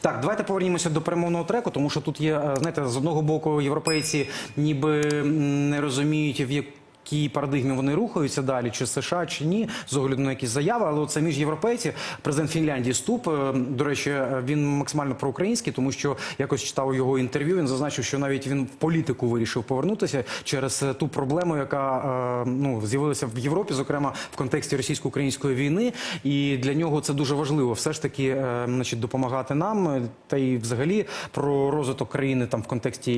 Так, давайте повернімося до перемовного треку, тому що тут є, е, знаєте, з одного боку європейці ніби не розуміють, в якій парадигмі вони рухаються далі, чи США, чи ні, з огляду на якісь заяви. Але от самі ж європейці, президент Фінляндії Ступ, е, до речі, він максимально проукраїнський, тому що якось читав його інтерв'ю. Він зазначив, що навіть він в політику вирішив повернутися через е, ту проблему, яка е, ну з'явилася в Європі, зокрема в контексті російсько-української війни. І для нього це дуже важливо, все ж таки, значить, допомагати нам та й взагалі про розвиток країни там в контексті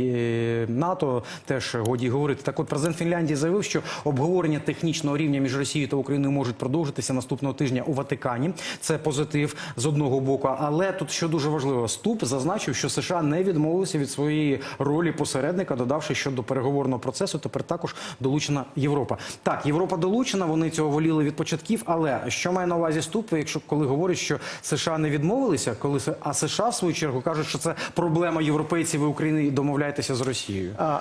НАТО теж годі говорити. Так, от президент Фінляндії заявив, що обговорення технічного рівня між Росією та Україною можуть продовжитися наступного тижня у Ватикані. Це позитив з одного боку. Але тут що дуже важливо, ступ зазначив, що США не відмовилися від своєї ролі посередника, додавши, що до переговорного процесу тепер також долучена Європа. Так, Європа долучена, вони цього воліли від початків. Але що має на увазі ступ, якщо коли говорять, що США не відмовилися, коли а США в свою чергу кажуть, що це проблема європейців і України і домовляйтеся з Росією. А,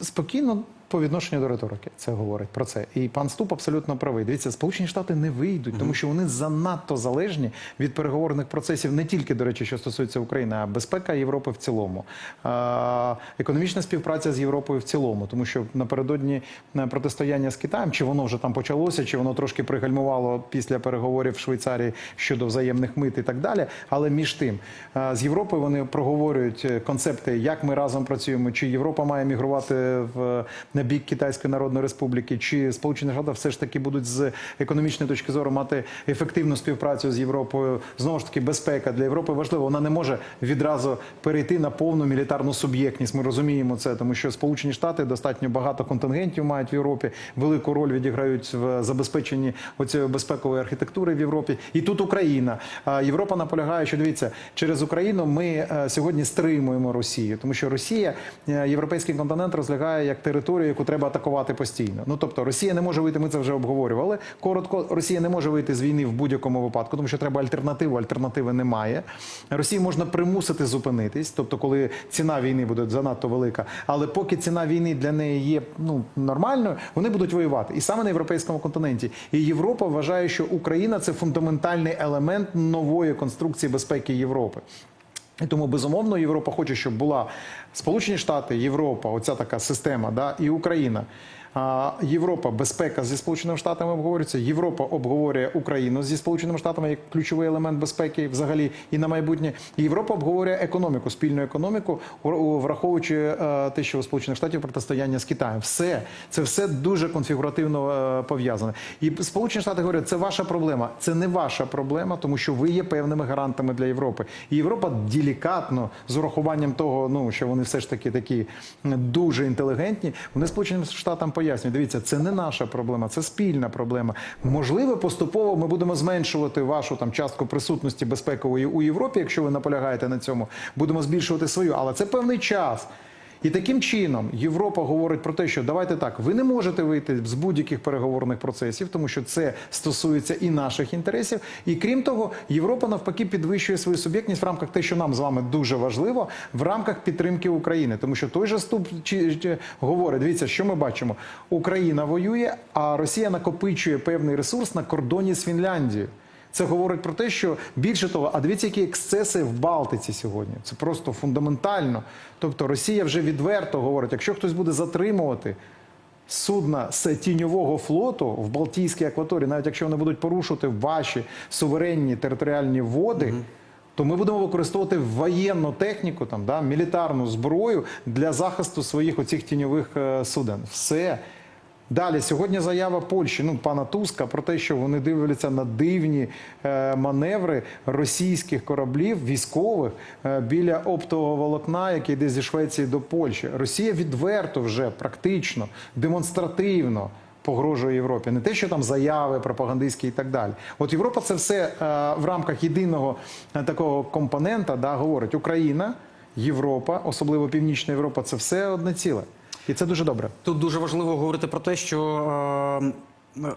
спокійно по відношенню до риторики це говорить про це. І пан Ступ абсолютно правий. Дивіться, Сполучені Штати не вийдуть, тому що вони занадто залежні від переговорних процесів, не тільки, до речі, що стосується України, а безпека Європи в цілому, економічна співпраця з Європою в цілому, тому що напередодні е, протистояння з Китаєм, чи воно вже там почалося, чи воно трошки пригальмувало після переговорів в Швейцарії щодо взаємних мит і так далі. Але між тим е, з Європою вони проговорюють е, концепти, як ми разом працюємо, чи Європа має мігрувати в на бік Китайської Народної Республіки, чи Сполучені Штати все ж таки будуть з економічної точки зору мати ефективну співпрацю з Європою. Знову ж таки, безпека для Європи важлива. Вона не може відразу перейти на повну мілітарну суб'єктність. Ми розуміємо це, тому що Сполучені Штати достатньо багато контингентів мають в Європі, велику роль відіграють в забезпеченні оцієї безпекової архітектури в Європі. І тут Україна. Європа наполягає, що дивіться, через Україну ми е, сьогодні стримуємо Росію, тому що Росія, е, європейський континент розглядає як територію, яку треба атакувати постійно. Ну тобто Росія не може вийти. Ми це вже обговорювали. Коротко, Росія не може вийти з війни в будь-якому випадку, тому що треба альтернативу. Альтернативи немає. Росію можна примусити зупинитись, тобто, коли ціна війни буде занадто велика. Але поки ціна війни для неї є ну нормальною, вони будуть воювати і саме на європейському континенті. І Європа вважає, що Україна це фундаментальний елемент нової конструкції безпеки Європи. І тому безумовно Європа хоче, щоб була Сполучені Штати, Європа, оця така система, да, і Україна. Європа безпека зі Сполученими Штатами обговорюється. Європа обговорює Україну зі Сполученими Штатами як ключовий елемент безпеки взагалі і на майбутнє. Європа обговорює економіку, спільну економіку, враховуючи е, те, що у Сполучених Штатів протистояння з Китаєм. Все це все дуже конфігуративно е, пов'язане. І Сполучені Штати говорять, це ваша проблема. Це не ваша проблема, тому що ви є певними гарантами для Європи. І Європа делікатно з урахуванням того, ну що вони все ж таки такі дуже інтелігентні. Вони Сполученим Штатам пояснюють, дивіться, це не наша проблема, це спільна проблема. Можливо, поступово ми будемо зменшувати вашу там частку присутності безпекової у Європі, якщо ви наполягаєте на цьому. Будемо збільшувати свою, але це певний час. І таким чином Європа говорить про те, що давайте так, ви не можете вийти з будь-яких переговорних процесів, тому що це стосується і наших інтересів. І крім того, Європа навпаки підвищує свою суб'єктність в рамках те, що нам з вами дуже важливо, в рамках підтримки України. Тому що той же ступ чи, чи, говорить: дивіться, що ми бачимо: Україна воює, а Росія накопичує певний ресурс на кордоні з Фінляндією. Це говорить про те, що більше того, а дивіться, які ексцеси в Балтиці сьогодні. Це просто фундаментально. Тобто Росія вже відверто говорить, якщо хтось буде затримувати судна з тіньового флоту в Балтійській акваторії, навіть якщо вони будуть порушувати ваші суверенні територіальні води. То ми будемо використовувати воєнну техніку, там да мілітарну зброю для захисту своїх оцих тіньових е, суден. Все Далі сьогодні заява Польщі, ну пана Туска, про те, що вони дивляться на дивні е, маневри російських кораблів військових е, біля оптового волокна, який йде зі Швеції до Польщі. Росія відверто вже практично демонстративно. Погрожує Європі, не те, що там заяви пропагандистські і так далі. От Європа це все е, в рамках єдиного е, такого компонента, да, говорить Україна, Європа, особливо Північна Європа, це все одне ціле, і це дуже добре. Тут дуже важливо говорити про те, що е,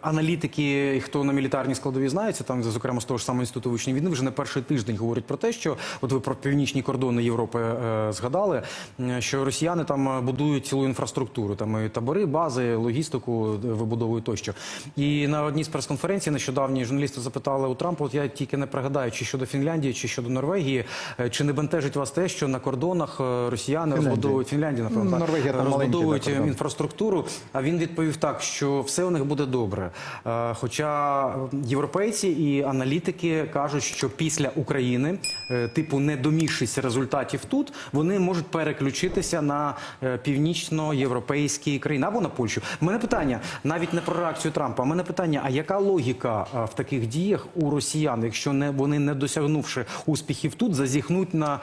Аналітики, хто на мілітарній складові знається, там зокрема з того ж самого інституту вивчення війни, вже не перший тиждень говорять про те, що от ви про північні кордони Європи е, згадали, е, що росіяни там е, будують цілу інфраструктуру, там і табори, бази, логістику е, вибудовують тощо. І на одній з прес-конференцій нещодавні журналісти запитали у Трампа. От я тільки не пригадаю, чи щодо Фінляндії, чи щодо Норвегії, чи не бентежить вас те, що на кордонах росіяни Фінляндія. розбудовують Фінляндія, напевно, Ну, Норвегія розбудовують інфраструктуру. А він відповів так, що все у них буде добре. Е, Хоча європейці і аналітики кажуть, що після України, е, типу, не домігшись результатів тут, вони можуть переключитися на е, північноєвропейські країни або на Польщу. У мене питання навіть не про реакцію Трампа. У мене питання: а яка логіка в таких діях у росіян, якщо не вони не досягнувши успіхів тут, зазіхнуть на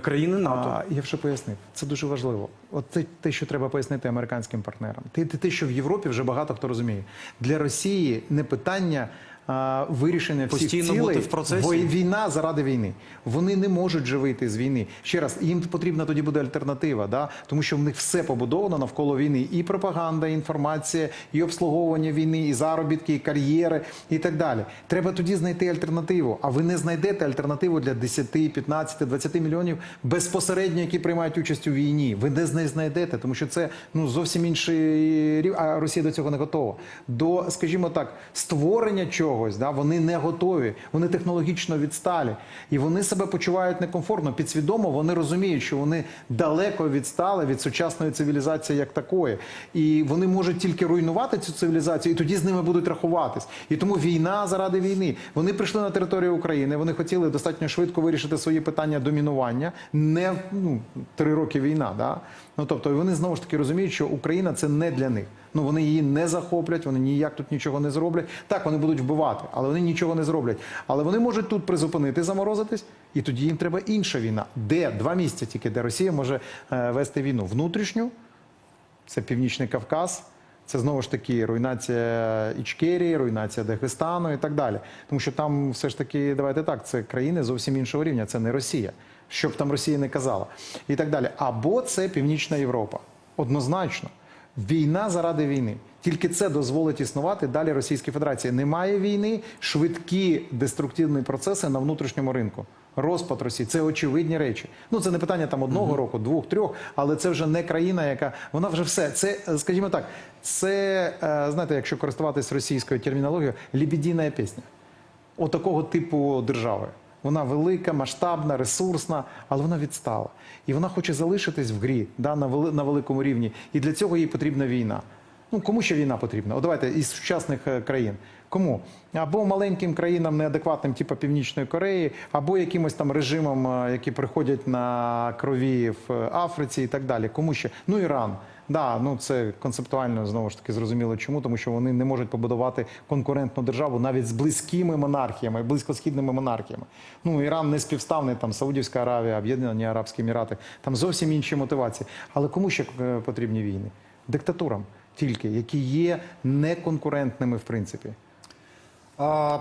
країни НАТО? А, я вже пояснив. Це дуже важливо. От це те, що треба пояснити американським партнерам. Те, те, що в Європі вже багато хто розуміє. Для Росії не питання. Вирішення всіх Постійно цілей, бути в процесі. війна заради війни. Вони не можуть же вийти з війни. Ще раз, їм потрібна тоді буде альтернатива, да? тому що в них все побудовано навколо війни. І пропаганда, і інформація, і обслуговування війни, і заробітки, і кар'єри, і так далі. Треба тоді знайти альтернативу. А ви не знайдете альтернативу для 10, 15, 20 мільйонів безпосередньо, які приймають участь у війні. Ви не зна- знайдете, тому що це ну зовсім інший рівень. А Росія до цього не готова. До, скажімо так, створення чогось, да, вони не готові, вони технологічно відсталі, і вони себе почувають некомфортно. Підсвідомо вони розуміють, що вони далеко відстали від сучасної цивілізації як такої, і вони можуть тільки руйнувати цю цивілізацію, і тоді з ними будуть рахуватись. І тому війна заради війни. Вони прийшли на територію України. Вони хотіли достатньо швидко вирішити свої питання домінування. Не ну, три роки війна. Да? Ну тобто вони знову ж таки розуміють, що Україна це не для них. Ну вони її не захоплять, вони ніяк тут нічого не зроблять. Так, вони будуть вбивати, але вони нічого не зроблять. Але вони можуть тут призупинити, заморозитись, і тоді їм треба інша війна. Де два місця тільки, де Росія може е, вести війну внутрішню, це Північний Кавказ. Це знову ж таки руйнація Ічкерії, руйнація Дагестану і так далі. Тому що там все ж таки, давайте так, це країни зовсім іншого рівня, це не Росія. Що б там Росія не казала. І так далі. Або це Північна Європа. Однозначно. Війна заради війни. Тільки це дозволить існувати далі Російській Федерації. Немає війни, швидкі деструктивні процеси на внутрішньому ринку. Розпад Росії це очевидні речі. Ну це не питання там одного року, двох, трьох, але це вже не країна, яка вона вже все. Це, скажімо так, це е, знаєте, якщо користуватись російською термінологією, лібідійна пісня. Отакого типу держави. Вона велика, масштабна, ресурсна, але вона відстала. І вона хоче залишитись в грі да, на, вели, на великому рівні. І для цього їй потрібна війна. Ну, кому ще війна потрібна? О, давайте із сучасних е, країн. Кому? Або маленьким країнам неадекватним, типу Північної Кореї, або якимось там режимам, е, які приходять на крові в е, Африці і так далі. Кому ще? Ну, Іран. Да, ну це концептуально знову ж таки зрозуміло чому, тому що вони не можуть побудувати конкурентну державу навіть з близькими монархіями, близькосхідними монархіями. Ну Іран не співставний там Саудівська Аравія, Об'єднані Арабські Емірати, там зовсім інші мотивації. Але кому ще е, потрібні війни? Диктатурам тільки, які є неконкурентними в принципі. А,